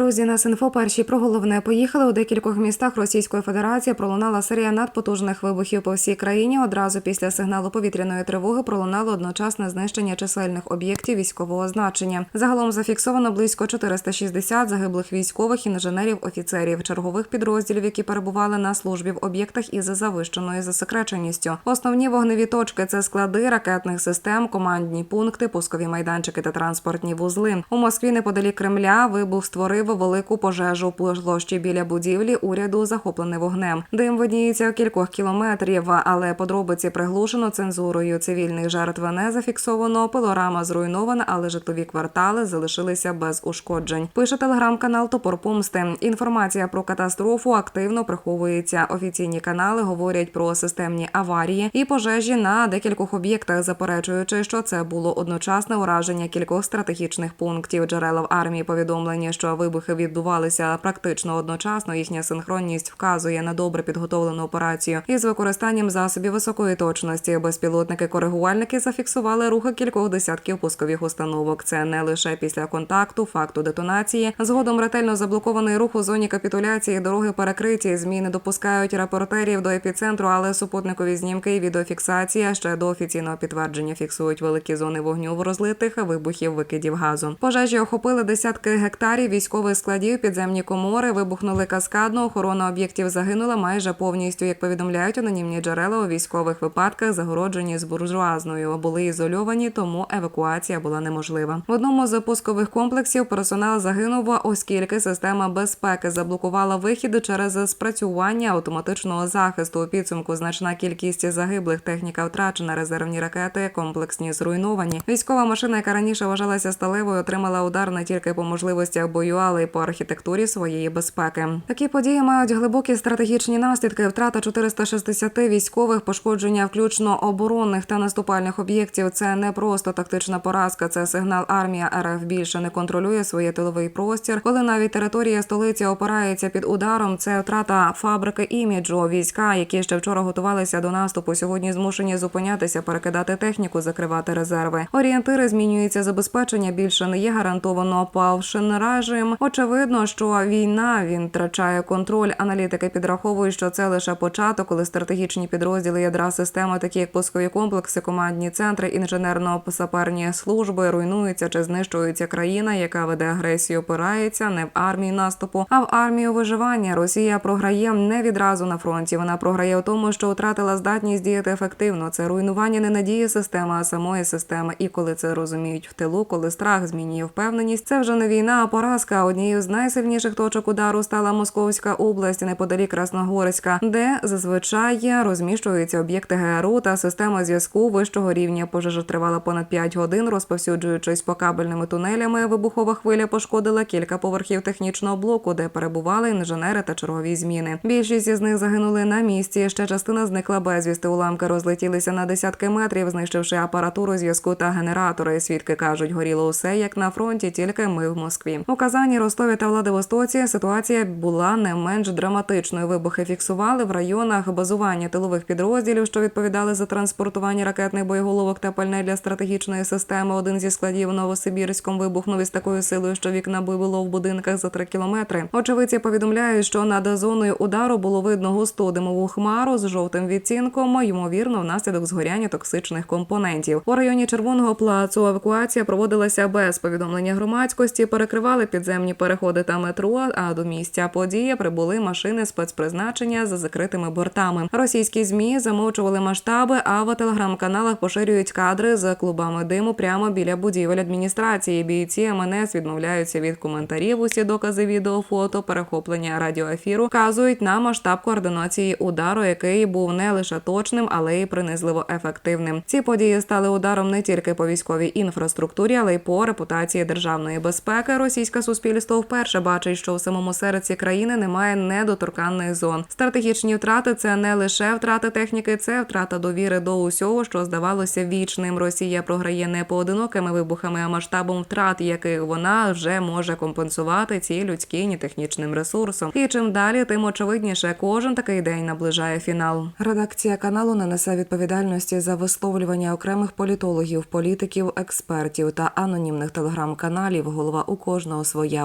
Друзі, на Синфо перші про головне поїхали у декількох містах Російської Федерації. Пролунала серія надпотужних вибухів по всій країні. Одразу після сигналу повітряної тривоги пролунало одночасне знищення чисельних об'єктів військового значення. Загалом зафіксовано близько 460 загиблих військових, інженерів, офіцерів, чергових підрозділів, які перебували на службі в об'єктах із завищеною засекреченістю. Основні вогневі точки це склади ракетних систем, командні пункти, пускові майданчики та транспортні вузли. У Москві неподалік Кремля вибух створив велику пожежу у площі біля будівлі уряду, захоплений вогнем. Дим видніється кількох кілометрів, але подробиці приглушено цензурою. Цивільних жертв не зафіксовано. Пилорама зруйнована, але житлові квартали залишилися без ушкоджень. Пише телеграм-канал Топор Помсти. Інформація про катастрофу активно приховується. Офіційні канали говорять про системні аварії і пожежі на декількох об'єктах, заперечуючи, що це було одночасне ураження кількох стратегічних пунктів. Джерела в армії повідомлені, що вибухи відбувалися практично одночасно. Їхня синхронність вказує на добре підготовлену операцію із використанням засобів високої точності. Безпілотники-коригувальники зафіксували рухи кількох десятків пускових установок. Це не лише після контакту, факту детонації. Згодом ретельно заблокований рух у зоні капітуляції. Дороги перекриті. Змі не допускають репортерів до епіцентру, але супутникові знімки і відеофіксація ще до офіційного підтвердження фіксують великі зони вогню в розлитих вибухів викидів газу. Пожежі охопили десятки гектарів військових складів, підземні комори, вибухнули каскадно. Охорона об'єктів загинула майже повністю. Як повідомляють анонімні джерела у військових випадках, загороджені з буржуазною, були ізольовані, тому евакуація була неможлива. В одному з пускових комплексів персонал загинув, оскільки система безпеки заблокувала вихід через спрацювання автоматичного захисту. У підсумку значна кількість загиблих, техніка втрачена, резервні ракети, комплексні зруйновані. Військова машина, яка раніше вважалася сталевою, отримала удар не тільки по можливостях бою, але й по архітектурі своєї безпеки. Такі події мають глибокі стратегічні наслідки. Втрата 460 військових, пошкодження, включно оборонних та наступальних об'єктів. Це не просто тактична поразка, це сигнал армія РФ більше не контролює своє тиловий простір. Коли навіть територія столиці опирається під ударом, це втрата фабрики іміджу. Війська, які ще вчора готувалися до наступу, сьогодні змушені зупинятися, перекидати техніку, закривати резерви. Орієнтири змінюються забезпечення. Більше не є гарантовано павшин режим. Очевидно, що війна він втрачає контроль. Аналітики підраховують, що це лише початок, коли стратегічні підрозділи ядра системи, такі як пускові комплекси, командні центри, інженерно-саперні служби, руйнуються чи знищується країна, яка веде агресію, опирається не в армії наступу, а в армію виживання. Росія програє не відразу на фронті. Вона програє у тому, що втратила здатність діяти ефективно. Це руйнування не надії системи, а самої системи. І коли це розуміють в тилу, коли страх змінює впевненість, це вже не війна, а поразка. Однією з найсильніших точок удару стала Московська область неподалік Красногорська, де зазвичай розміщуються об'єкти ГРУ та система зв'язку вищого рівня. Пожежа тривала понад 5 годин, розповсюджуючись по кабельними тунелями. Вибухова хвиля пошкодила кілька поверхів технічного блоку, де перебували інженери та чергові зміни. Більшість із них загинули на місці. Ще частина зникла безвісти. Уламки розлетілися на десятки метрів, знищивши апаратуру зв'язку та генератори. Свідки кажуть, горіло усе як на фронті, тільки ми в Москві. У Казані, Ростові та Владивостоці ситуація була не менш драматичною. Вибухи фіксували в районах базування тилових підрозділів, що відповідали за транспортування ракетних боєголовок та пальне для стратегічної системи. Один зі складів у Новосибірському вибухнув із такою силою, що вікна вибило в будинках за три кілометри. Очевидці повідомляють, що над зоною удару було видно густу димову хмару з жовтим відцінком, ймовірно, внаслідок згоряння токсичних компонентів. У районі Червоного плацу евакуація проводилася без повідомлення громадськості, перекривали підземні переходи та метро. А до місця події прибули машини спецпризначення за закритими бортами. Російські змі замовчували масштаби, а в телеграм-каналах поширюють кадри з клубами диму прямо біля будівель адміністрації. Бійці МНС відмовляються від коментарів. Усі докази відео, фото, перехоплення радіоефіру вказують на масштаб координації удару, який був не лише точним, але й принизливо ефективним. Ці події стали ударом не тільки по військовій інфраструктурі, але й по репутації державної безпеки. Російське суспільство вперше бачить, що у самому серці країни немає недоторканних зон. Стратегічні втрати це не лише втрата техніки, це втрата довіри до усього, що здавалося вічним. Росія програє не поодинокими вибухами, а масштабом втрат, яких вона вже може компенсувати ці людські ні технічним ресурсом. І чим далі, тим очевидніше, кожен такий день наближає фінал. Редакція каналу не несе відповідальності за висловлювання окремих політологів, політиків, експертів та анонімних телеграм-каналів. Голова у кожного своя